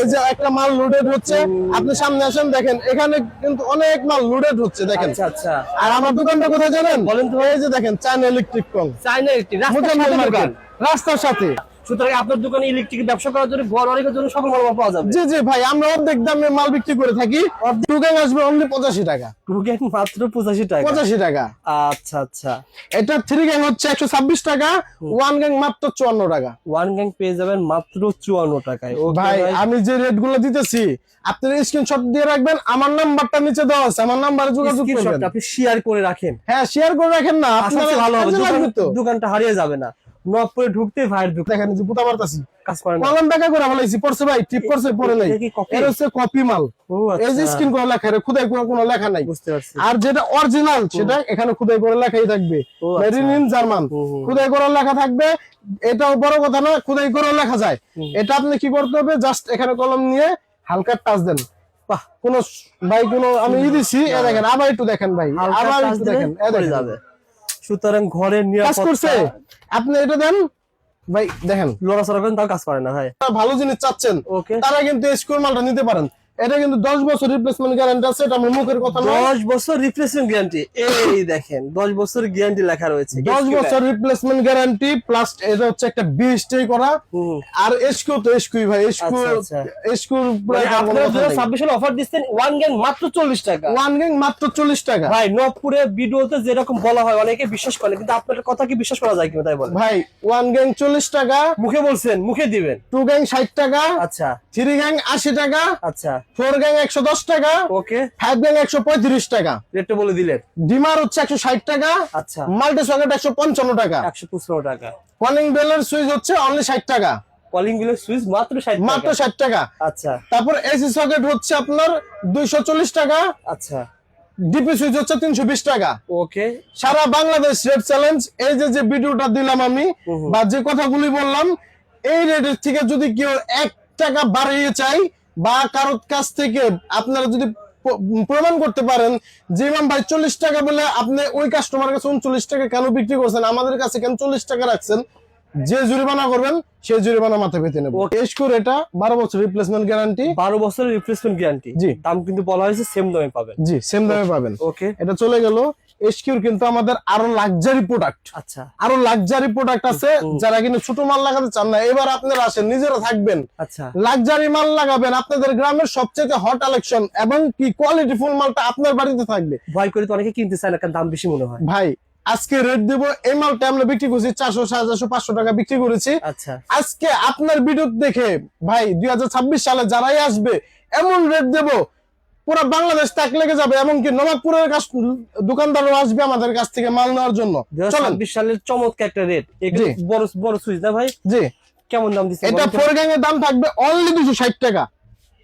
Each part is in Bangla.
এই যে একটা মাল লোডেড হচ্ছে আপনি সামনে আসেন দেখেন এখানে কিন্তু অনেক মাল লোডেড হচ্ছে দেখেন। আচ্ছা আচ্ছা। আর আমার দোকানটা কোথায় জানেন? বলেন তো। এই যে দেখেন চায়না ইলেকট্রিক কং চাইনা ইলেকট্রিক রাস্তার সাথে। সুতরাং আপনার দোকানে ইলেকট্রিক ব্যবসা করার জন্য ঘর অনেকের জন্য সকল মাল পাওয়া যাবে। জি জি ভাই আমরা অর্ধেক দামে মাল বিক্রি করে থাকি। আসবে অনলি পঁচাশি টাকা। মাত্র পঁচাশি টাকা। পঁচাশি টাকা। আচ্ছা আচ্ছা। এটা থ্রি গ্যাং হচ্ছে একশো ছাব্বিশ টাকা ওয়ান গ্যাং মাত্র চুয়ান্ন টাকা। ওয়ান গ্যাং পেয়ে যাবেন মাত্র চুয়ান্ন টাকায়। ভাই আমি যে রেটগুলো দিতেছি আপনার স্ক্রিনশট দিয়ে রাখবেন আমার নাম্বারটা নিচে দেওয়া আছে আমার নাম্বারে যোগাযোগ করবেন। আপনি শেয়ার করে রাখেন। হ্যাঁ শেয়ার করে রাখেন না আপনার ভালো হবে দোকানটা হারিয়ে যাবে না। নবপুরে ঢুকতে ভাইয়ের দেখেন যে বুতা মারতাছি। কাজ করে কলম করে পড়ছে ভাই টিপ পরে নাই। এর হচ্ছে কপি মাল। এই যে আচ্ছা স্ক্রিন করে লেখা রে খুদাই করে কোনো লেখা নাই। বুঝতে পারছি। আর যেটা অরিজিনাল সেটা এখানে খুদাই করে লেখাই থাকবে। আচ্ছা। মেড ইন জার্মান হুম। খুদাই করে লেখা থাকবে। এটাও বড় কথা না খুদাই করে লেখা যায়। এটা আপনি কি করতে হবে? জাস্ট এখানে কলম নিয়ে হালকা টাচ দেন। বাহ। কোন ভাই কোন আমি দিছি এ দেখেন আবার একটু দেখেন ভাই। আবার একটু দেখেন এ দেখেন। সুতরাং ঘরের কাজ করছে। আপনি এটা দেন। ভাই দেখেন। লড়াচড়া করেন তাও কাজ করে না ভাই। ভালো জিনিস চাচ্ছেন। ওকে তারা কিন্তু স্কুল মালটা নিতে পারেন। এটা কিন্তু দশ বছর রিপ্লেসমেন্ট গ্যারান্টি আছে এটা আমার মুখের কথা নয়। দশ বছর রিপ্লেসমেন্ট গ্যারান্টি এই দেখেন দশ বছর গ্যারান্টি লেখা রয়েছে। দশ বছর রিপ্লেসমেন্ট গ্যারান্টি প্লাস এটা হচ্ছে একটা বিশ স্টে করা। আর এসকু তো এসকুই ভাই এসকু আচ্ছা। এসকুর মানে আপনারা দু হাজার অফার দিচ্ছেন ওয়ান গ্যাং মাত্র চল্লিশ টাকা। ওয়ান গ্যাং মাত্র চল্লিশ টাকা। ভাই নবপুরে ভিডিওতে যেরকম বলা হয় অনেকে বিশ্বাস করে কিন্তু আপনার কথা কি বিশ্বাস করা যায় কি তাই বলেন। ভাই ওয়ান গ্যাং চল্লিশ টাকা মুখে বলছেন মুখে দিবেন। টু গ্যাং ষাট টাকা আচ্ছা। থ্রি গ্যাং আশি টাকা আচ্ছা। ফোর গ্যাং একশো দশ টাকা ওকে। ফাইভ গ্যাং একশো পঁয়ত্রিশ টাকা। রেটটা বলে দিলেন ডিমার হচ্ছে একশো ষাট টাকা আচ্ছা। মাল্টি সকেট একশো পঞ্চান্ন টাকা। একশো পঁচপান্ন টাকা। কলিং বেলের সুইচ হচ্ছে অনলি ষাট টাকা। কলিং বিলের সুইচ মাত্র ষাট মাত্র ষাট টাকা। আচ্ছা। তারপর এসি সকেট হচ্ছে আপনার দুইশো চল্লিশ টাকা। আচ্ছা। ডিপি সুইচ হচ্ছে তিনশো বিশ টাকা। ওকে। সারা বাংলাদেশ রেট চ্যালেঞ্জ। এই যে যে ভিডিওটা দিলাম আমি। বা যে কথাগুলি বললাম এই রেটের থেকে যদি কেউ এক টাকা বাড়িয়ে চাই বা কারোর কাছ থেকে আপনারা যদি প্রমাণ করতে পারেন যে ইমাম ভাই চল্লিশ টাকা বলে আপনি ওই কাস্টমার কাছে উনচল্লিশ টাকা কেন বিক্রি করছেন আমাদের কাছে কেন চল্লিশ টাকা রাখছেন যে জরিমানা করবেন সেই জরিমানা মাথা পেতে নেব। এসকোর এটা বারো বছর রিপ্লেসমেন্ট গ্যারান্টি বারো বছরের রিপ্লেসমেন্ট গ্যারান্টি জি। দাম কিন্তু বলা হয়েছে সেম দামে পাবেন। জি সেম দামে পাবেন। ওকে এটা চলে গেল এসকিউর কিন্তু আমাদের আরও লাক্সারি প্রোডাক্ট আচ্ছা। আরও লাক্সারি প্রোডাক্ট আছে যারা কিন্তু ছোট মাল লাগাতে চান না এবার আপনারা আসেন নিজেরা থাকবেন। আচ্ছা। লাক্সারি মাল লাগাবেন আপনাদের গ্রামের সবচেয়ে হট কালেকশন এবং কি কোয়ালিটি ফুল মালটা আপনার বাড়িতে থাকবে। ভয় করে তো অনেকে কিনতে চায় না কারণ দাম বেশি মনে হয়। ভাই আজকে রেট দেবো এই মালটা আমরা বিক্রি করছি চারশো সাড়ে চারশো পাঁচশো টাকা বিক্রি করেছি। আচ্ছা। আজকে আপনার ভিডিও দেখে ভাই দুই হাজার ছাব্বিশ সালে যারাই আসবে এমন রেট দেবো পুরো বাংলাদেশ তাক লেগে যাবে এমনকি নবাবপুরের কাছ দোকানদারও আসবে আমাদের কাছ থেকে মাল নেওয়ার জন্য। চলেন। সালের চমৎকার একটা রেট বড় বড় সুইচ না ভাই? জি। কেমন দাম দিচ্ছে এটা ফোর গ্যাং এর দাম থাকবে অনলি দুশো ষাট টাকা।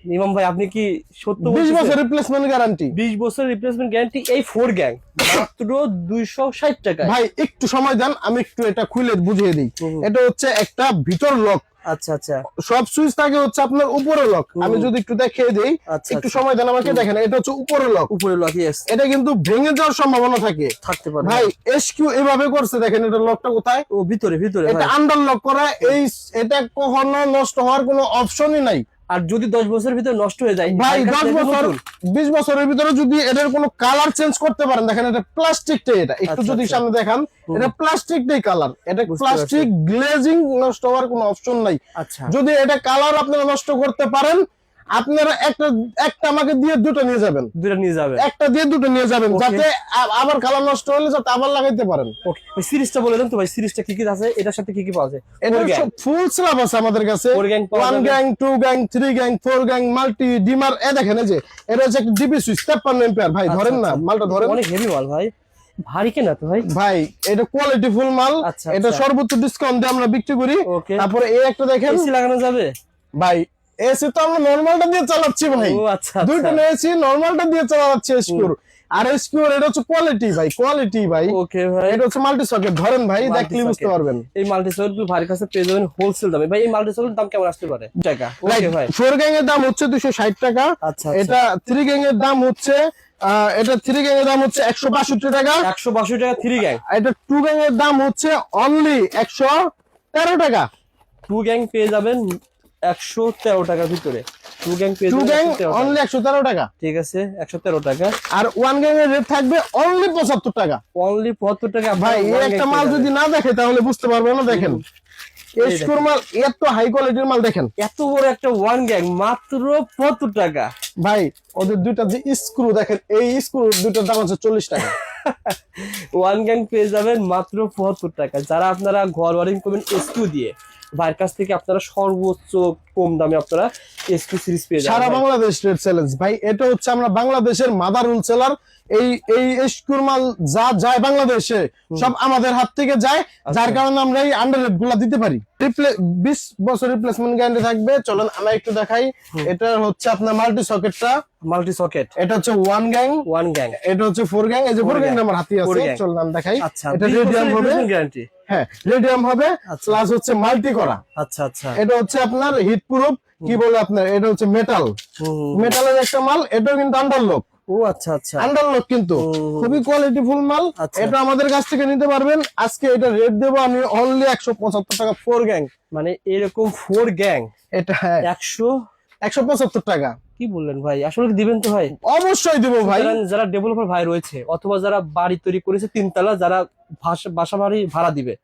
ইমাম ভাই আপনি কি সত্য বিশ বছর রিপ্লেসমেন্ট গ্যারান্টি বিশ বছর রিপ্লেসমেন্ট গ্যারান্টি এই ফোর গ্যাং মাত্র দুইশো ষাট টাকা ভাই একটু সময় দেন আমি একটু এটা খুলে বুঝিয়ে দিই। এটা হচ্ছে একটা ভিতর লক আচ্ছা আচ্ছা। সব সুইচ থাকে হচ্ছে আপনার উপরে লক আমি যদি একটু দেখিয়ে দিই আচ্ছা, একটু আচ্ছা। সময় দেন আমাকে দেখেন এটা হচ্ছে উপরে লক উপরে লক ইয়েস এটা কিন্তু ভেঙে যাওয়ার সম্ভাবনা থাকে। থাকতে পারে ভাই এসকিউ এভাবে করছে দেখেন এটা লকটা কোথায়? ও ভিতরে ভিতরে এটা আন্ডার লক করা এই এটা কখনো নষ্ট হওয়ার কোনো অপশনই নাই। আর যদি দশ বছরের ভিতরে নষ্ট হয়ে যায় ভাই দশ বছর বিশ বছরের ভিতরে যদি এটার কোনো কালার চেঞ্জ করতে পারেন দেখেন এটা প্লাস্টিক টাই এটা। একটু আচ্ছা, যদি আচ্ছা। সামনে দেখান এটা প্লাস্টিক টাই কালার এটা প্লাস্টিক গ্লেজিং নষ্ট হওয়ার কোনো অপশন নাই। আচ্ছা। যদি এটা কালার আপনারা নষ্ট করতে পারেন আপনারা একটা একটা আমাকে দিয়ে দুটো নিয়ে যাবেন। দুটা নিয়ে যাবে একটা দিয়ে দুটো নিয়ে যাবেন যাতে আবার কালার নষ্ট হলে যাতে আবার লাগাইতে পারেন। ওকে সিরিজটা বলে দেন তো ভাই সিরিজটা কি কি আছে? এটার সাথে কি কি পাওয়া যায়? এটা gang। ফুল স্ল্যাব আছে আমাদের কাছে। One gang two gang three gang four gang multi dimmer এ দেখেন এই যে এটা হচ্ছে একটা ডিবি সুইচ তেপ্পান্ন এম্পিয়ার ভাই আচ্ছা, ধরেন না আচ্ছা। মালটা ধরেন। অনেক হেভি মাল ভাই। ভারী কেনা তো ভাই। ভাই এটা কোয়ালিটি ফুল মাল। আচ্ছা, এটা। সর্বোচ্চ ডিসকাউন্ট দিয়ে আমরা বিক্রি করি। তারপরে এই একটা দেখেন। লাগানো যাবে? ভাই এসি তো আমরা নর্মালটা দিয়ে চালাচ্ছি ভাই। আচ্ছা দুইটা আচ্ছা। নিয়েছি নরমালটা দিয়ে চালাচ্ছি এসকিউর আর এসকিউর এটা হচ্ছে কোয়ালিটি ভাই কোয়ালিটি ভাই। ওকে ভাই। এটা হচ্ছে মাল্টি সকেট ধরেন ভাই দেখলে বুঝতে পারবেন। এই মাল্টি সকেটগুলো ভারী কাছে পেয়ে যাবেন হোলসেল দামে। ভাই এই মাল্টি সকেট দাম কেমন আসতে পারে? টাকা ওকে ভাই। ফোর গ্যাং এর দাম হচ্ছে দুশো ষাট টাকা। আচ্ছা এটা থ্রি গ্যাং এর দাম হচ্ছে এটা থ্রি গ্যাং এর দাম হচ্ছে একশো বাষট্টি টাকা। একশো বাষট্টি টাকা থ্রি গ্যাং এটা টু গ্যাং এর দাম হচ্ছে অনলি একশো তেরো টাকা। টু গ্যাং পেয়ে যাবেন একশো তেরো টাকার ভিতরে। Two gang two gang only একশো তেরো টাকা। ঠিক আছে একশো তেরো টাকা। আর ওয়ান গ্যাং এর রেট থাকবে অনলি পঁচাত্তর টাকা। অনলি পঁচাত্তর টাকা ভাই এই একটা মাল যদি না দেখে তাহলে বুঝতে পারবে না দেখেন। এসকোর মাল এত হাই কোয়ালিটির মাল দেখেন। এত বড় একটা ওয়ান গ্যাং মাত্র পঁচাত্তর টাকা। ভাই ওদের দুইটা যে স্ক্রু দেখেন এই স্ক্রু দুইটার দাম আছে চল্লিশ টাকা। ওয়ান গ্যাং পেয়ে যাবেন মাত্র পঁচাত্তর টাকা। যারা আপনারা ঘর ওয়ারিং করবেন এসকিউ দিয়ে। ভাইয়ের কাছ থেকে আপনারা সর্বোচ্চ কম দামে আপনারা এসকিউ সিরিজ পেয়ে সারা যাবেন। বাংলাদেশ রেট চ্যালেঞ্জ ভাই এটা হচ্ছে আমরা বাংলাদেশের মাদার হোলসেলার এই এই স্ক্রুর মাল যা যায় বাংলাদেশে সব আমাদের হাত থেকে যায় যার কারণে আমরা এই আন্ডার রেটগুলা দিতে পারি। বিশ বছর রিপ্লেসমেন্ট গ্যারান্টি থাকবে। চলেন আমরা একটু দেখাই। এটা হচ্ছে আপনার মাল্টি সকেটটা মাল্টি সকেট এটা হচ্ছে ওয়ান গ্যাং ওয়ান গ্যাং এটা হচ্ছে ফোর গ্যাং এই যে ফোর গ্যাং আমার হাতে আছে। চলুন আমি দেখাই। আচ্ছা এটা রেডিয়াম হবে। গ্যারান্টি হ্যাঁ রেডিয়াম হবে আচ্ছা। প্লাস হচ্ছে মাল্টি করা আচ্ছা আচ্ছা। এটা হচ্ছে আপনার হিট প্রুফ কি বলে আপনার এটা হচ্ছে মেটাল। মেটালের একটা মাল এটাও কিন্তু আন্ডারলক ও আচ্ছা আচ্ছা। আন্ডারলক কিন্তু। খুবই কোয়ালিটি ফুল মাল। আচ্ছা। এটা আমাদের কাছ থেকে নিতে পারবেন। আজকে এটা রেট দেবো আমি অনলি একশো পঁচাত্তর টাকা ফোর গ্যাং মানে এরকম ফোর গ্যাং এটা একশো? একশো পঁচাত্তর টাকা। কি বললেন ভাই? আসলে দিবেন তো ভাই? অবশ্যই দেবো ভাই। যারা ডেভেলপার ভাই রয়েছে অথবা যারা বাড়ি তৈরি করেছে তিনতলা যারা বাসা বাড়ি ভাড়া দিবে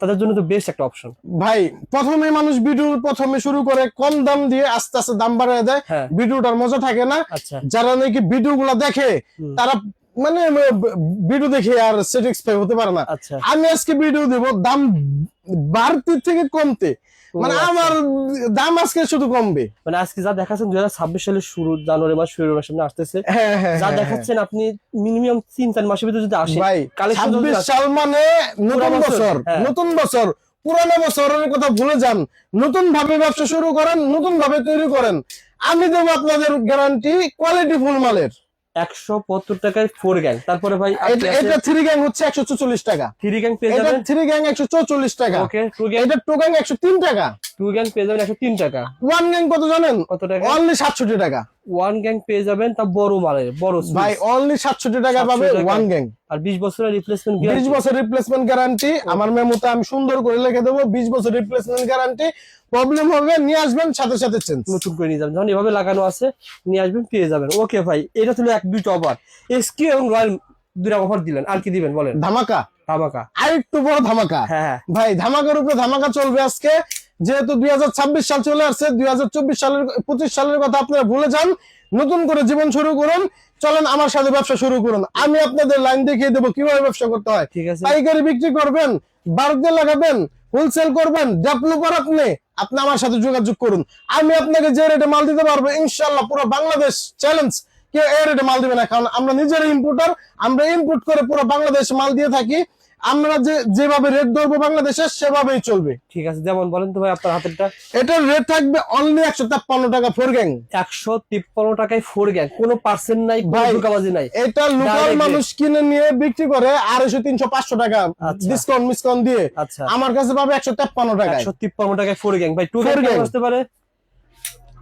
তাদের জন্য তো বেস্ট একটা অপশন ভাই প্রথমে মানুষ ভিডিও প্রথমে শুরু করে কম দাম দিয়ে আস্তে আস্তে দাম বাড়ায় দেয়। হ্যাঁ। ভিডিওটার মজা থাকে না। আচ্ছা। যারা নাকি ভিডিও গুলা দেখে তারা মানে ভিডিও দেখে আর স্যাটিসফাই হতে পারে না। আচ্ছা। আমি আজকে ভিডিও দেব দাম বাড়তি থেকে কমতে। মানে আচ্ছা। আমার দাম আজকে শুধু কমবে। মানে আজকে যা দেখাচ্ছেন দুই হাজার ছাব্বিশ সালের শুরু জানুয়ারি মাস ফেব্রুয়ারি মাস সামনে আসতেছে। হ্যাঁ হ্যাঁ যা হ্যাঁ, দেখাচ্ছেন আপনি মিনিমাম তিন চার মাসের ভিতরে যদি। আসে ছাব্বিশ সাল মানে নতুন বছর। নতুন বছর পুরানো বছরের কথা ভুলে যান। নতুন ভাবে ব্যবসা শুরু করেন নতুন ভাবে তৈরি করেন। আমি দেবো আপনাদের গ্যারান্টি কোয়ালিটি ফুল মালের। একশো পঁচাত্তর টাকায় ফোর গ্যাং তারপরে ভাই এটা- থ্রি গ্যাং হচ্ছে একশো চল্লিশ টাকা। থ্রি গ্যাং পেয়ে যাবেন। থ্রি গ্যাং একশো চল্লিশ টাকা। ওকে টু গ্যাং এটা টু গ্যাং একশো তিন টাকা। টু গ্যাং পেয়ে যাবেন একশো তিন টাকা। ওয়ান গ্যাং কত জানেন? কত টাকা? অনলি সাতষট্টি টাকা। ওয়ান গ্যাং পেয়ে যাবেন তা বড় মালের বড় ভাই অনলি সাতষট্টি টাকা 760 পাবে ওয়ান গ্যাং আর বিশ বছরের রিপ্লেসমেন্ট বিশ বছর রিপ্লেসমেন্ট গ্যারান্টি আমার মেমোতে আমি সুন্দর করে লিখে দেবো বিশ বছর রিপ্লেসমেন্ট গ্যারান্টি প্রবলেম হবে নিয়ে আসবেন সাথে সাথে চেঞ্জ নতুন করে নিয়ে যাবেন। যখন এভাবে লাগানো আছে নিয়ে আসবেন পেয়ে যাবেন। ওকে ভাই এটা ছিল এক দুইটা অফার এসকিউ এবং রয়্যাল দুইটা অফার দিলেন। আর কি দিবেন বলেন? ধামাকা। ধামাকা। আর একটু বড় ধামাকা। হ্যাঁ হ্যাঁ। ভাই ধামাকার উপরে ধামাকা চলবে আজকে। যেহেতু দুই সাল চলে আসছে দুই সালের পঁচিশ সালের কথা আপনারা ভুলে যান। নতুন করে জীবন শুরু করুন। চলেন আমার সাথে ব্যবসা শুরু করুন। আমি আপনাদের লাইন দেখিয়ে দেবো কীভাবে ব্যবসা করতে হয়। পাইকারি বিক্রি করবেন বাড়িতে লাগাবেন হোলসেল করবেন ডেভেলপার আপনি। আপনি আমার সাথে যোগাযোগ করুন। আমি আপনাকে যে রেটে মাল দিতে পারব ইনশাল্লাহ পুরো বাংলাদেশ চ্যালেঞ্জ কেউ এই রেটে মাল দিবে না কারণ আমরা নিজেরা ইম্পোর্টার আমরা ইম্পোর্ট করে পুরো বাংলাদেশ মাল দিয়ে থাকি। আমরা যে যেভাবে রেট ধরবো বাংলাদেশে সেভাবেই চলবে। ঠিক আছে যেমন বলেন তো ভাই আপনার হাতেরটা এটার রেট থাকবে অনলি একশো তেপ্পান্ন টাকা ফোর গ্যাং একশো তিপ্পান্ন টাকায় ফোর গ্যাং কোনো পার্সেন্ট নাই ধোকাবাজি নাই। এটা লোকাল মানুষ কিনে নিয়ে বিক্রি করে আড়াইশো তিনশো পাঁচশো টাকা আচ্ছা। ডিসকাউন্ট মিসকাউন্ট দিয়ে। আচ্ছা। আমার কাছে পাবে একশো তেপ্পান্ন টাকায়। একশো তিপ্পান্ন টাকায় ফোর গ্যাং ভাই টু গ্যাং আসতে পারে?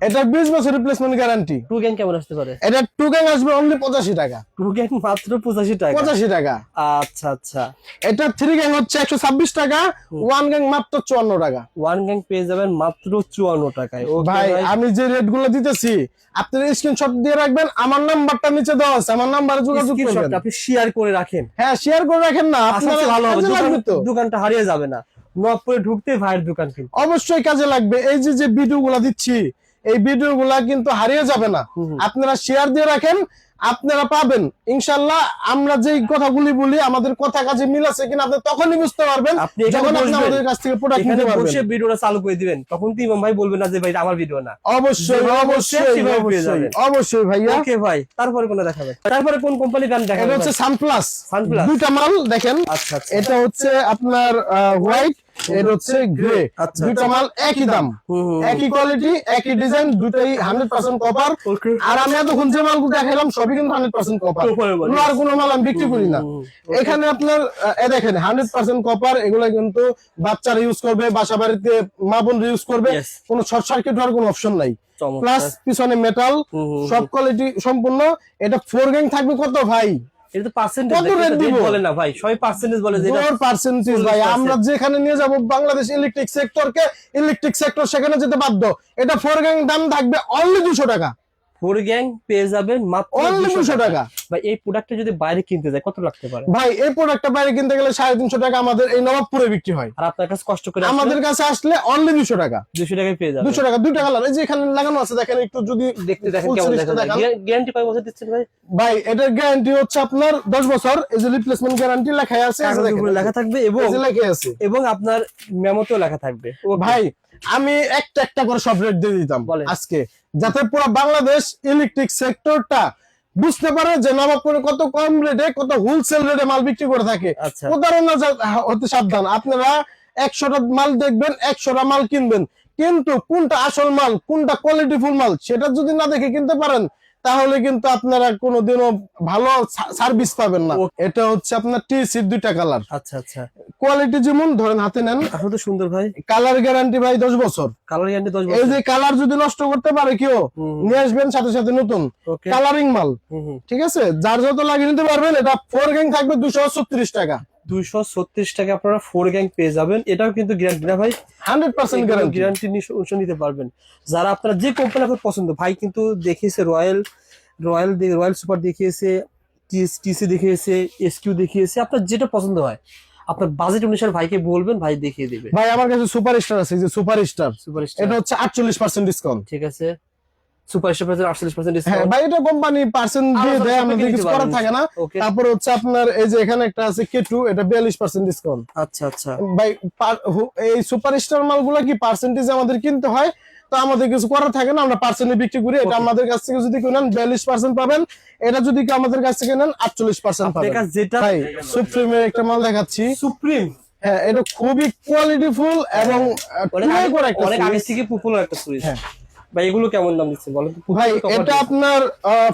এটা বিশ বছর রিপ্লেসমেন্ট গ্যারান্টি টু গ্যাং কেমন আসতে পারে। এটা টু গ্যাং আসবে অনলি পঁচাশি টাকা। টু গ্যাং মাত্র পঁচাশি টাকা। পঁচাশি টাকা। আচ্ছা আচ্ছা। এটা থ্রি গ্যাং হচ্ছে একশো ছাব্বিশ টাকা ওয়ান গ্যাং মাত্র চুয়ান্ন টাকা। ওয়ান গ্যাং পেয়ে যাবেন মাত্র চুয়ান্ন টাকায়। ওকে ভাই আমি যে দিতেছি আপনার স্ক্রিনশট দিয়ে রাখবেন আমার নাম্বারটা নিচে দেওয়া আছে আমার নাম্বারে যোগাযোগ করবেন। আপনি শেয়ার করে রাখেন। হ্যাঁ শেয়ার করে রাখেন না আপনার ভালো হবে দোকানটা হারিয়ে যাবে না। নবপুরে ঢুকতে ভাইয়ের দোকান কিন্তু। অবশ্যই কাজে লাগবে। এই যে যে ভিডিও গুলা দিচ্ছি এই ভিডিও গুলা কিন্তু হারিয়ে যাবে না। আপনারা শেয়ার দিয়ে রাখেন আপনারা পাবেন। ইনশাল্লাহ আমরা যেই কথাগুলি বলি আমাদের কথা কাজে মিল আছে কিনা আপনি তখনই বুঝতে পারবেন যখন আপনি আমাদের কাছ থেকে প্রোডাক্ট নিতে পারবেন। বসে ভিডিওটা চালু করে দিবেন তখন তো ইমাম ভাই বলবে না যে ভাই আমার ভিডিও না। অবশ্যই অবশ্যই অবশ্যই। ভাইয়া। ওকে ভাই তারপরে কোনটা দেখাবে তারপরে কোন কোম্পানি গান এটা হচ্ছে সানপ্লাস Sunplus। দুইটা মাল দেখেন। আচ্ছা আচ্ছা। এটা হচ্ছে আপনার হোয়াইট এটা হচ্ছে গ্রে আচ্ছা, দুইটা মাল একই দাম। একই কোয়ালিটি একই ডিজাইন দুটাই হান্ড্রেড পার্সেন্ট কপার আর আমি এতক্ষণ যে মালগুলো দেখালাম সবই কিন্তু হান্ড্রেড পার্সেন্ট কপার। আর কোনো মাল আমি বিক্রি করি না। এখানে আপনার দেখেন হান্ড্রেড পার্সেন্ট কপার এগুলো কিন্তু বাচ্চারা ইউজ করবে বাসা বাড়িতে মা বোন ইউজ করবে. কোনো শর্ট সার্কিট হওয়ার কোনো অপশন নাই। প্লাস পিছনে মেটাল সব কোয়ালিটি সম্পূর্ণ। এটা ফোর গ্যাং থাকবে কত ভাই? এটা তো পার্সেন্টেজ? বলে না ভাই সবাই পার্সেন্টেজ বলে যে পার্সেন্টেজ ভাই আমরা যেখানে নিয়ে যাব বাংলাদেশ ইলেকট্রিক সেক্টরকে ইলেকট্রিক সেক্টর সেখানে যেতে বাধ্য। এটা ফোর গ্যাং দাম থাকবে অনলি দুশো টাকা। ফোর গ্যাং পেয়ে যাবেন মাত্র 200 দুশো টাকা। ভাই এই প্রোডাক্টটা যদি বাইরে কিনতে যায় কত লাগতে পারে? ভাই এই প্রোডাক্টটা বাইরে কিনতে গেলে সাড়ে তিনশো টাকা আমাদের এই নবাবপুরে বিক্রি হয়। আর আপনার কাছে কষ্ট করে আমাদের কাছে আসলে অনলি দুশো টাকা। দুশো টাকায় পেয়ে যাবেন। দুশো টাকা দুইটা কালার এই যে এখানে লাগানো আছে দেখেন একটু যদি দেখতে দেখেন কেমন দেখান। গ্যারান্টি কয় বছর দিচ্ছেন ভাই? ভাই এটার গ্যারান্টি হচ্ছে আপনার দশ বছর। এই যে রিপ্লেসমেন্ট গ্যারান্টি লেখা আছে লেখা থাকবে এবং লেখা আছে। এবং আপনার মেমোতেও লেখা থাকবে। Okay. ভাই আমি একটা একটা করে সব রেট দিয়ে দিতাম আজকে। যাতে পুরো বাংলাদেশ ইলেকট্রিক সেক্টরটা বুঝতে পারে যে নবাবপুরে কত কম রেটে কত হোলসেল রেটে মাল বিক্রি করে থাকে। আচ্ছা। প্রতারণা হতে সাবধান আপনারা একশোটা মাল দেখবেন একশোটা মাল কিনবেন। কিন্তু কোনটা আসল মাল কোনটা কোয়ালিটিফুল মাল সেটা যদি না দেখে কিনতে পারেন তাহলে কিন্তু আপনারা কোনোদিনও ভালো সার্ভিস পাবেন না। এটা হচ্ছে আপনার টি সির দুইটা কালার আচ্ছা আচ্ছা। কোয়ালিটি যেমন ধরেন হাতে নেন। তো সুন্দর ভাই। কালার গ্যারান্টি ভাই দশ বছর। কালার গ্যারান্টি দশ এই যে কালার যদি নষ্ট করতে পারে কেউ নিয়ে আসবেন সাথে সাথে নতুন। কালারিং মাল। ঠিক আছে? যার যত লাগিয়ে নিতে পারবেন এটা ফোর গ্যাং থাকবে দুশো ছত্রিশ টাকা। দুইশো ছত্রিশ টাকা আপনারা ফোর গ্যাং পেয়ে যাবেন। এটাও কিন্তু গ্যারান্টি না ভাই। হান্ড্রেড পার্সেন্ট গ্যারান্টি নিতে পারবেন। যারা আপনারা যে কোম্পানি আপনার পছন্দ ভাই কিন্তু দেখিয়েছে রয়্যাল রয়্যাল রয়্যাল সুপার দেখিয়েছে টিসি দেখিয়েছে এসকিউ দেখিয়েছে আপনার যেটা পছন্দ হয়। আপনার বাজেট অনুসারে ভাইকে বলবেন ভাই দেখিয়ে দেবে। ভাই আমার কাছে সুপার স্টার আছে যে সুপার স্টার সুপার এটা হচ্ছে আটচল্লিশ পার্সেন্ট ডিসকাউন্ট ঠিক আছে। সুপার স্টার আটচল্লিশ পার্সেন্ট হ্যাঁ ভাই এটা কোম্পানি পার্সেন্ট দিয়ে দেয় আমাদের কিছু করার থাকে না। তারপর হচ্ছে আপনার এই যে এখানে একটা আছে কে টু এটা বিয়াল্লিশ পার্সেন্ট ডিসকাউন্ট আচ্ছা আচ্ছা। ভাই এই সুপার স্টার মালগুলো কি পার্সেন্টেজ আমাদের কিনতে হয়? তো আমাদের কিছু করার থাকে না আমরা পার্সেন্টে বিক্রি করি এটা আমাদের কাছ থেকে যদি কেউ নেন বিয়াল্লিশ পার্সেন্ট পাবেন। এটা যদি আমাদের কাছ থেকে নেন আটচল্লিশ পার্সেন্ট পাবেন। যেটা সুপ্রিমের একটা মাল দেখাচ্ছি। সুপ্রিম হ্যাঁ এটা খুবই কোয়ালিটিফুল এবং অনেক আগে-। থেকে পপুলার একটা সুইচ হ্যাঁ। ভাই এগুলো কেমন দাম দিচ্ছে বলেন তো? ভাই এটা আপনার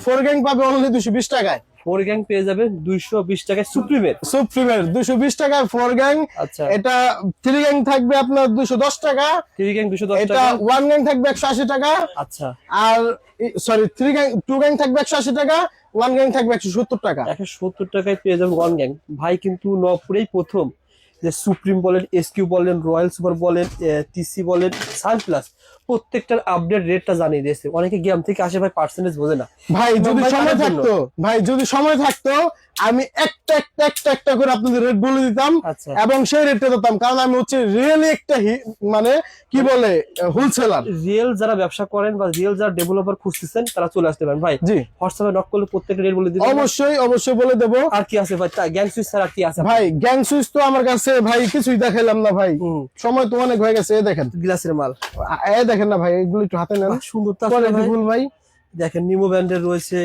ফোর গ্যাং পাবে অনলি দুশো বিশ টাকায়। ফোর গ্যাং পেয়ে দুইশো বিশ টাকায় সুপ্রিমের সুপ্রিমের দুশো বিশ টাকায় ফোর গ্যাং আচ্ছা। এটা থ্রি গ্যাং থাকবে আপনার দুশো দশ টাকা। থ্রি গ্যাং দুশো দশ এটা ওয়ান গ্যাং থাকবে একশো আশি টাকা। আচ্ছা। আর sorry three gang two gang থাকবে একশো আশি টাকা ওয়ান গ্যাং থাকবে একশো সত্তর টাকা। একশো সত্তর টাকায় পেয়ে যাবেন ওয়ান গ্যাং ভাই কিন্তু নপুরেই প্রথম যে সুপ্রিম বলেন এসকিউ বলেন রয়্যাল সুপার বলেন টিসি বলেন সানপ্লাস প্রত্যেকটার আপডেট রেটটা জানিয়ে দিয়েছে। অনেকে গেম থেকে আসে ভাই পার্সেন্টেজ বোঝে না। ভাই যদি সময় থাকতো ভাই যদি সময় থাকতো আমি একটা একটা একটা একটা করে আপনাদের রেট বলে দিতাম আচ্ছা। এবং সেই রেটটা দিতাম কারণ আমি হচ্ছে রিয়েলি একটা মানে কি বলে হোলসেলার রিয়েল যারা ব্যবসা করেন বা রিয়েল যারা ডেভেলপার খুঁজতেছেন তারা চলে আসতে পারেন। ভাই জি। হোয়াটসঅ্যাপে নক করলে প্রত্যেকটা রেট বলে দিবেন। অবশ্যই অবশ্যই বলে দেবো। আর কি আছে ভাই? গ্যাং সুইচ ছাড়া আর কি আছে? ভাই গ্যাং সুইচ তো আমার কাছে ভাই কিছুই দেখাইলাম না ভাই। সময় তো অনেক হয়ে গেছে এ দেখেন। গ্লাসের মাল। এ দেখেন না ভাই এগুলো একটু হাতে নেন। সুন্দর ভাই। দেখেন নিমো ব্যান্ডের রয়েছে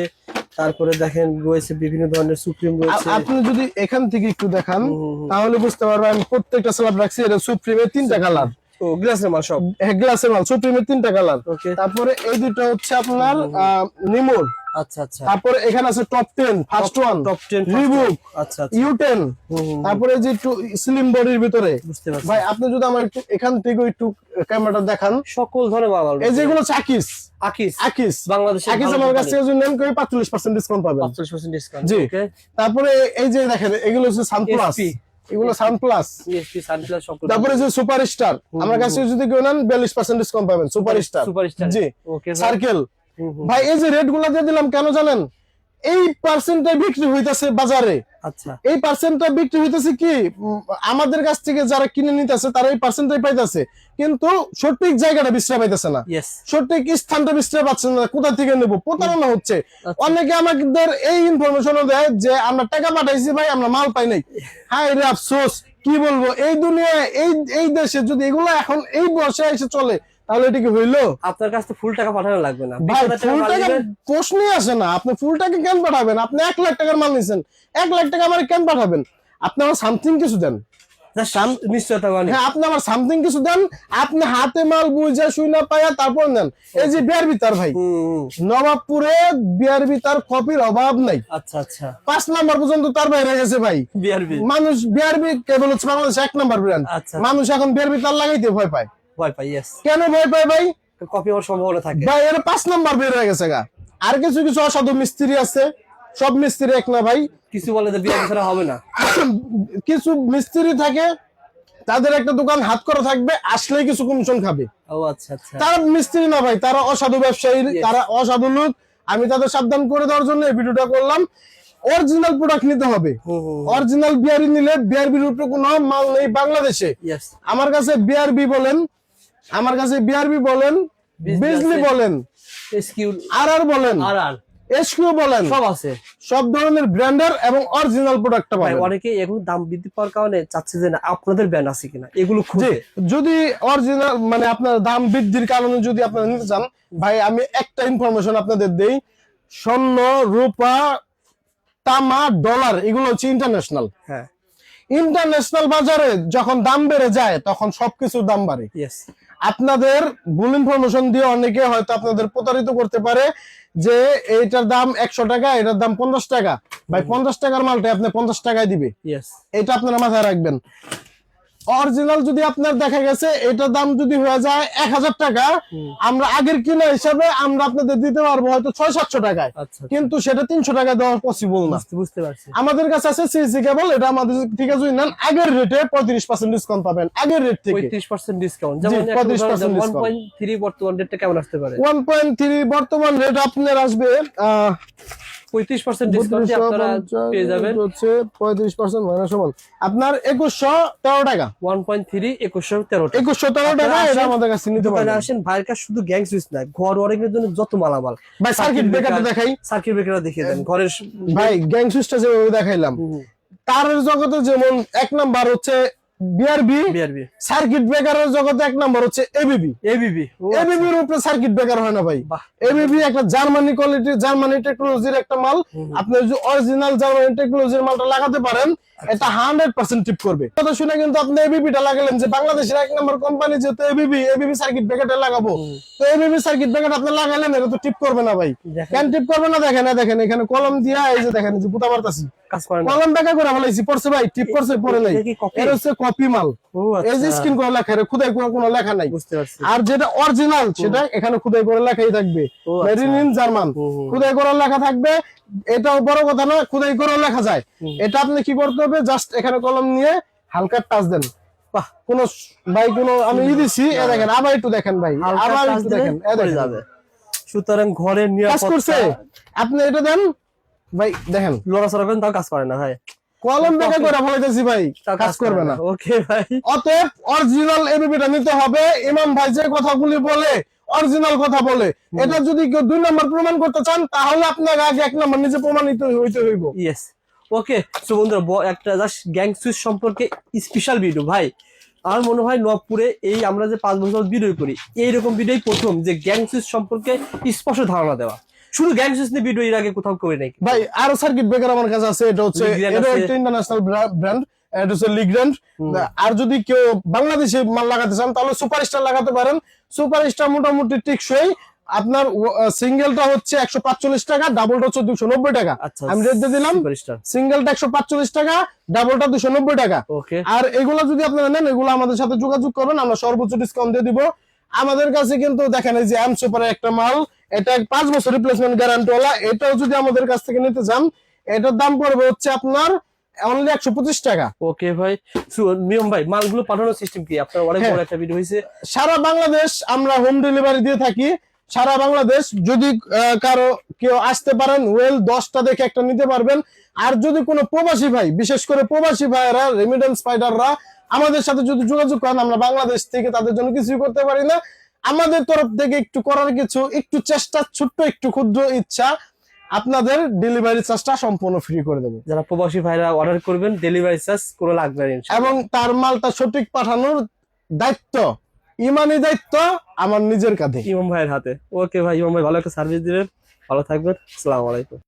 তারপরে দেখেন রয়েছে বিভিন্ন ধরনের সুপ্রিম রয়েছে। আপনি যদি এখান থেকে একটু দেখান। তাহলে বুঝতে পারবেন আমি প্রত্যেকটা স্ল্যাব রাখছি এটা সুপ্রিমের তিনটা কালার ও গ্লাসের মাল সব? গ্লাসের মাল সুপ্রিমের তিনটা কালার ওকে তারপরে এই দুটো হচ্ছে আপনার নিমোর আচ্ছা আচ্ছা। তারপরে এখানে আছে top ten first one top ten Reebok আচ্ছা আচ্ছা। তারপরে যে একটু স্লিম বডির ভিতরে। বুঝতে পারছি। ভাই আপনি যদি আমার একটু এখান থেকে একটু ক্যামেরাটা দেখান। সকল মাল এই যেগুলো চাকিস আকিস আকিস বাংলাদেশের আকিস আমার কাছ থেকে যদি নেন পাঁচচল্লিশ পার্সেন্ট ডিসকাউন্ট পাবেন। পাঁচচল্লিশ পার্সেন্ট ডিসকাউন্ট জি। ওকে তারপরে এই যে দেখেন এগুলো হচ্ছে সানপ্লাস এগুলো সানপ্লাস ইএসপি সানপ্লাস সকল তারপরে যে সুপার স্টার আমার কাছে যদি কেউ নেন বিয়াল্লিশ পার্সেন্ট ডিসকাউন্ট পাবেন super star superstar G okay circle ভাই এই যে রেটগুলা দিয়ে দিলাম কেন জানেন? এই পার্সেন্টটা বিক্রি হইতাছে বাজারে। আচ্ছা। এই পার্সেন্টটা বিক্রি হইতেছে কি? আমাদের কাছ থেকে যারা কিনে নিতেছে তারা এই পার্সেন্টটাই পাইতেছে। কিন্তু সঠিক জায়গাটা বিশ্রাম পাইতেছে না। সঠিক স্থানটা বিশ্রাম পাচ্ছে না কোথা থেকে নেব? প্রতারণা হচ্ছে। আচ্ছা। অনেকে আমাদের এই ইনফরমেশনও দেয় যে আমরা টাকা পাঠাইছি ভাই আমরা মাল পাই নাই। হায় রে আফসোস কি বলব? এই দুনিয়ায় এই এই দেশে যদি এগুলো এখন এই বয়সে এসে চলে তাহলে এটা কি হইল? আপনার কাছে ফুল টাকা পাঠানো লাগবে না। ভাই 20,000 ফুল টাকা প্রশ্নই আসে না। আপনি ফুল টাকা কেন পাঠাবেন? আপনি এক লাখ টাকার মাল নিছেন। এক লাখ টাকা আমার কেন পাঠাবেন? আপনি আমার সামথিং কিছু দেন। নিশ্চয়তা মানে। হ্যাঁ আপনি আমার সামথিং কিছু দেন। আপনি হাতে মাল বুঝে শুই না পায়া তারপর নেন। এই যে বিয়ার বিতার ভাই। নবাবপুরে বিয়ার বিতার কপির অভাব নাই। আচ্ছা আচ্ছা। পাঁচ নাম্বার পর্যন্ত তার বাইরে গেছে ভাই। মানুষ বিআরবি কেবল হচ্ছে বাংলাদেশ এক নাম্বার ব্র্যান্ড আচ্ছা। মানুষ এখন বিআরবি তার লাগাইতে ভয় পায়। ভয় পাই ইয়েস কেন ভয় পায় ভাই? কপি হওয়ার সম্ভাবনা থাকে। ভাই এর পাঁচ নাম্বার বের হয়ে গেছে গা। আর কিছু কিছু অসাধু মিস্ত্রি আছে। সব মিস্ত্রি এক না ভাই। কিছু বলে যে বিয়ার ছাড়া হবে না। কিছু মিস্ত্রি থাকে তাদের একটা দোকান হাত করা থাকবে আসলেই কিছু কমিশন খাবে। ও আচ্ছা আচ্ছা। তারা মিস্ত্রি না ভাই তারা অসাধু ব্যবসায়ী তারা অসাধু লোক। আমি তাদের সাবধান করে দেওয়ার জন্য এই ভিডিওটা করলাম। অরিজিনাল প্রোডাক্ট নিতে হবে। অরিজিনাল বিআরবি নিলে বিআরবির উপরে কোনো মাল নেই বাংলাদেশে। আমার কাছে বিআরবি বলেন আমার কাছে বিআরবি বলেন বিজলি। বলেন এসকিউ আর আর বলেন আর আর এসকিউ বলেন সব আছে। সব ধরনের ব্র্যান্ডের এবং অরিজিনাল প্রোডাক্ট পাবেন। অনেকে এখন দাম বৃদ্ধি পাওয়ার কারণে চাচ্ছে যে না আপনাদের ব্যান্ড আছে কিনা এগুলো খুঁজে। যদি অরিজিনাল মানে আপনার দাম বৃদ্ধির কারণে যদি আপনারা নিতে চান ভাই আমি একটা ইনফরমেশন আপনাদের দেই স্বর্ণ রূপা তামা ডলার এগুলো হচ্ছে ইন্টারন্যাশনাল হ্যাঁ। ইন্টারন্যাশনাল বাজারে যখন দাম বেড়ে যায় তখন সবকিছুর দাম বাড়ে। আপনাদের ভুল ইনফরমেশন দিয়ে অনেকে হয়তো আপনাদের প্রতারিত করতে পারে যে এইটার দাম একশো টাকা এটার দাম পঞ্চাশ টাকা। ভাই পঞ্চাশ টাকার মালটা আপনি পঞ্চাশ টাকায় দিবে। এটা আপনারা মাথায় রাখবেন। অরিজিনাল যদি আপনার দেখা গেছে এটার দাম যদি হয়ে যায় এক হাজার টাকা আমরা আগের কিনা হিসাবে আমরা আপনাদের দিতে পারব হয়তো ছয় সাতশো টাকায়। আচ্ছা কিন্তু সেটা তিনশো টাকা দেওয়া পসিবল না। বুঝতে পারছি। আমাদের কাছে আছে সিসি কেবল এটা আমাদের থেকে যদি নেন আগের রেটে পঁয়ত্রিশ পার্সেন্ট ডিসকাউন্ট পাবেন আগের রেট থেকে। পঁয়ত্রিশ পার্সেন্ট ডিসকাউন্ট যেমন 35% ওয়ান পয়েন্ট থ্রি বর্তমান রেটটা কেমন আসতে পারে? ওয়ান পয়েন্ট থ্রি বর্তমান রেট আপনার আসবে আহ, পঁয়ত্রিশ পার্সেন্ট ডিসকাউন্টে 3250 আপনারা পেয়ে যাবেন। হচ্ছে পঁয়ত্রিশ পার্সেন্ট মাইনাস সমান আপনার একুশশো তেরো টাকা। ওয়ান পয়েন্ট থ্রি একুশশো তেরো একুশশো তেরো টাকা এটা আমাদের কাছে নিতে পারবেন। আসেন ভাইয়ের কাছে শুধু গ্যাং সুইচ না ঘর ওয়ারিং এর জন্য যত মালামাল। ভাই সার্কিট ব্রেকারটা দেখাই। সার্কিট ব্রেকার দেখিয়ে দেন ঘরের ভাই গ্যাং সুইচটা যেভাবে দেখাইলাম তারের জগতে যেমন এক নাম্বার হচ্ছে বিআরবি বিআরবি সার্কিট ব্রেকারের জগতে এক নাম্বার হচ্ছে এবিবি এবিবি এবিবির উপরে সার্কিট ব্রেকার হয় না ভাই। এবিবি একটা জার্মানি কোয়ালিটি জার্মানি টেকনোলজির একটা মাল। আপনি যদি অরিজিনাল জার্মানি টেকনোলজির মালটা লাগাতে পারেন এটা হান্ড্রেড পার্সেন্ট টিপ করবে। কথা শুনে কিন্তু আপনি এবিবিটা লাগালেন যে বাংলাদেশের এক নম্বর কোম্পানি যেহেতু এবিবি এবিবি সার্কিট ব্রেকারটা লাগাবো। তো এবিবি সার্কিট ব্রেকার আপনি লাগালেন এটা তো টিপ করবে না ভাই। কেন টিপ করবে না? দেখেন দেখেন এখানে কলম দিয়া এই যে দেখেন যে পুতা মারতাছি। কাজ করে না? কলম বেকা করে ফেলাইছি পড়ছে ভাই টিপ করছে পড়ে নাই? এর হচ্ছে কপি মাল। এই যে আচ্ছা। স্ক্রিন করে লেখা এর খুদাই কোনো কোনো লেখা নাই। বুঝতে পারছি। আর যেটা অরিজিনাল সেটা এখানে খুদাই করে লেখাই থাকবে। মেড আচ্ছা। In German. খুদাই করে লেখা থাকবে এটাও বড় কথা না খুদাই করে লেখা যায়। এটা আপনি কি করতে হবে? জাস্ট এখানে কলম নিয়ে হালকা টাচ দেন। বাহ। কোন ভাই কোন আমি ই দিছি এ দেখেন আবার একটু দেখেন ভাই আবার একটু দেখেন এ দেখেন। সুতরাং করছে নিরাপত্তা আপনি এটা দেন ভাই দেখেন। লড়াচড়া করেন তাও কাজ করে না ভাই। কলম বেকা করে ফলাইতেছি ভাই কাজ করবে না। ওকে ভাই। অতএব অরিজিনাল এবিপিটা নিতে হবে। ইমাম ভাই যে কথাগুলি বলে অরিজিনাল কথা বলে এটা যদি কেউ দুই নম্বর প্রমাণ করতে চান তাহলে আপনাকে আগে এক নম্বর নিজে প্রমাণিত হইতে হইব। ইয়েস ওকে সো বন্ধুরা একটা জাস্ট গ্যাং সুইচ সম্পর্কে স্পেশাল ভিডিও ভাই। আমার মনে হয় নবপুরে এই আমরা যে পাঁচ বছর ভিডিও করি এইরকম ভিডিওই প্রথম যে গ্যাং সুইচ সম্পর্কে স্পষ্ট ধারণা দেওয়া। শুধু গ্যাং সুইচ ভিডিও এর আগে কোথাও করে নাই। ভাই আরও সার্কিট ব্রেকার আমার কাছে আছে এটা হচ্ছে এটা একটা ইন্টারন্যাশনাল ব্র্যান্ড এটা হচ্ছে লিগ্র্যান্ড আর যদি কেউ বাংলাদেশে মাল লাগাতে চান তাহলে সুপার স্টার লাগাতে পারেন। সুপার স্টার মোটামুটি টিকসই আপনার সিঙ্গেলটা হচ্ছে একশো পাঁচচল্লিশ টাকা ডাবলটা হচ্ছে দুশো নব্বই টাকা। আচ্ছা আমি রেট দিয়ে দিলাম। সিঙ্গেলটা একশো পাঁচচল্লিশ টাকা ডাবলটা দুশো নব্বই টাকা। আর এগুলো যদি আপনারা নেন এগুলো আমাদের সাথে যোগাযোগ করবেন আমরা সর্বোচ্চ ডিসকাউন্ট দিয়ে দিব। আমাদের কাছে কিন্তু দেখেন এই যে এম সুপারের একটা মাল এটা পাঁচ বছর রিপ্লেসমেন্ট গ্যারান্টি ওলা এটাও যদি আমাদের কাছ থেকে নিতে চান এটার দাম পড়বে হচ্ছে আপনার অনলি একশো পঁচিশ টাকা। ওকে ভাই নিয়ম ভাই মালগুলো পাঠানোর সিস্টেম কি? আপনার অনেক হ্যাঁ। বড় একটা ভিডিও হয়েছে। সারা বাংলাদেশ আমরা হোম ডেলিভারি দিয়ে থাকি। সারা বাংলাদেশ যদি কারও কেউ আসতে পারেন ওয়েল দশটা দেখে একটা নিতে পারবেন। আর যদি কোনো প্রবাসী ভাই বিশেষ করে প্রবাসী ভাইয়েরা রেমিডেন্স স্পাইডাররা আমাদের সাথে যদি যোগাযোগ করেন আমরা বাংলাদেশ থেকে তাদের জন্য কিছুই করতে পারি না। আমাদের তরফ থেকে একটু করার কিছু একটু চেষ্টা ছোট্ট একটু ক্ষুদ্র ইচ্ছা আপনাদের ডেলিভারি চার্জটা সম্পূর্ণ ফ্রি করে দেবো। যারা প্রবাসী ভাইরা অর্ডার করবেন ডেলিভারি চার্জ কোনো লাগবে না এবং তার মালটা সঠিক পাঠানোর দায়িত্ব ইমানি দায়িত্ব আমার নিজের কাঁধে। ইমাম ভাইয়ের হাতে। ওকে ভাই ইমাম ভাই ভালো একটা সার্ভিস দিবেন। ভালো থাকবেন। আসসালামু আলাইকুম।